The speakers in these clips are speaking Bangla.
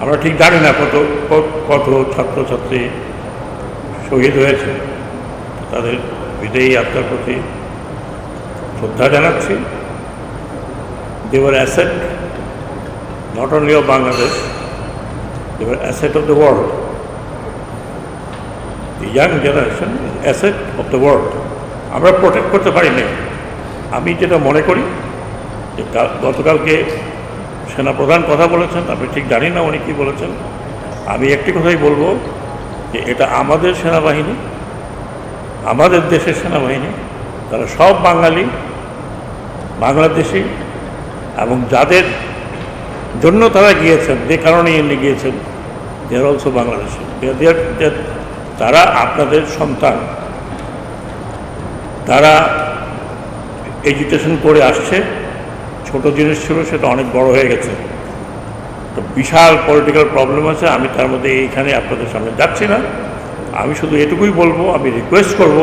আমরা ঠিক জানি না কত কত- ছাত্রছাত্রী শহীদ হয়েছে। তাদের বিদেয়ী আত্মার প্রতি শ্রদ্ধা জানাচ্ছি। দেওয়ার asset not only of Bangladesh দেওয়ার asset of the world the young generation asset of the world আমরা প্রোটেক্ট করতে পারি না আমি যেটা মনে করি যে কাল- গতকালকে সেনাপ্রধান কথা বলেছেন আমি ঠিক জানি না উনি কী বলেছেন। আমি একটি কথাই বলব যে এটা আমাদের সেনাবাহিনী, আমাদের দেশের সেনাবাহিনী, তারা সব বাঙালি, বাংলাদেশি, এবং যাদের জন্য তারা গিয়েছেন, যে কারণে এনে গিয়েছেন দেয়ার অলসো বাংলাদেশি। তারা আপনাদের সন্তান। তারা এডুকেশন করে আসছে। ছোট জিনিস ছিল, সেটা অনেক বড় হয়ে গেছে। তো বিশাল পলিটিক্যাল প্রবলেম আছে, আমি তার মধ্যে এইখানে আপনাদের সামনে যাচ্ছি না। আমি শুধু এটুকুই বলব, আমি রিকোয়েস্ট করব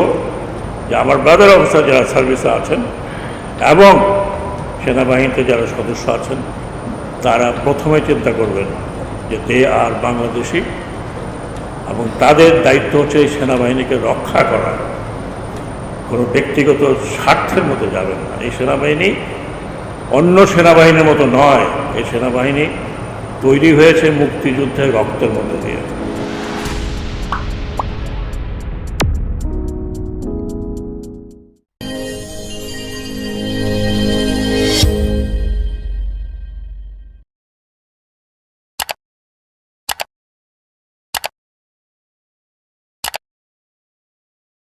যে আমার ব্রাদার অফিসার যারা সার্ভিসে আছেন এবং সেনাবাহিনীতে যারা সদস্য আছেন, তারা প্রথমে চিন্তা করবেন যে দে আর বাংলাদেশি এবং তাদের দায়িত্ব হচ্ছে এই সেনাবাহিনীকে রক্ষা করা। কোনো ব্যক্তিগত স্বার্থের মধ্যে যাবেন না। এই সেনাবাহিনী অন্য সেনাবাহিনীর মতো নয়। এই সেনাবাহিনী তৈরি হয়েছে মুক্তিযুদ্ধের রক্তের মধ্যে দিয়ে।